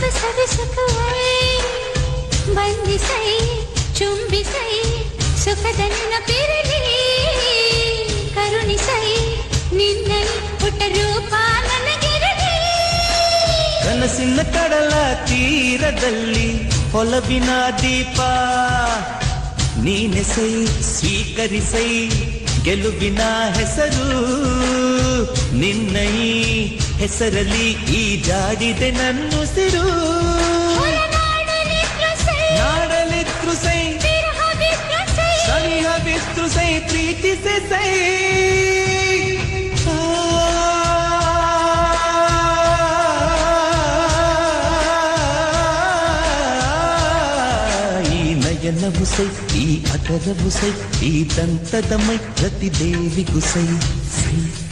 ಸೊಗಸುಕುವೈ ಬಂಧಿಸೈ, ಚುಂಬಿಸೈ ಸುಖದ ನೆನಪಿರಲಿ ಕರುಣಿಸೈ ನಿನ್ನೈ ಪುಟ್ಟ ರೂಪ ನನಗಿರಲಿ. ಕನಸಿನ ಕಡಲ ತೀರದಲ್ಲಿ ಹೊಲವಿನ ದೀಪ. ನೀನೆಸೈ, ಸ್ವೀಕರಿಸೈ ಗೆಲುವಿನ ಹೆಸರು. ನಿನ್ನ ಹೆಸರಲ್ಲಿ ಈ ಜಾಡಿದೆ ನನ್ನುಸಿರು ನಾಡಲಿದ್ರು ಸೈ. ವಿರಹವಿದ್ರು ಸೈ. ಪ್ರೀತಿಸೆ ಸೈ. ಈ ನಯನವು ಸೈ ಈ ಅಗರವು ಸೈ ಈ ದಂತದ ಮೈ ಪ್ರತಿದೇವಿಗೂ ದೇವಿ ಸೈ ಸೈ. ಸೈ.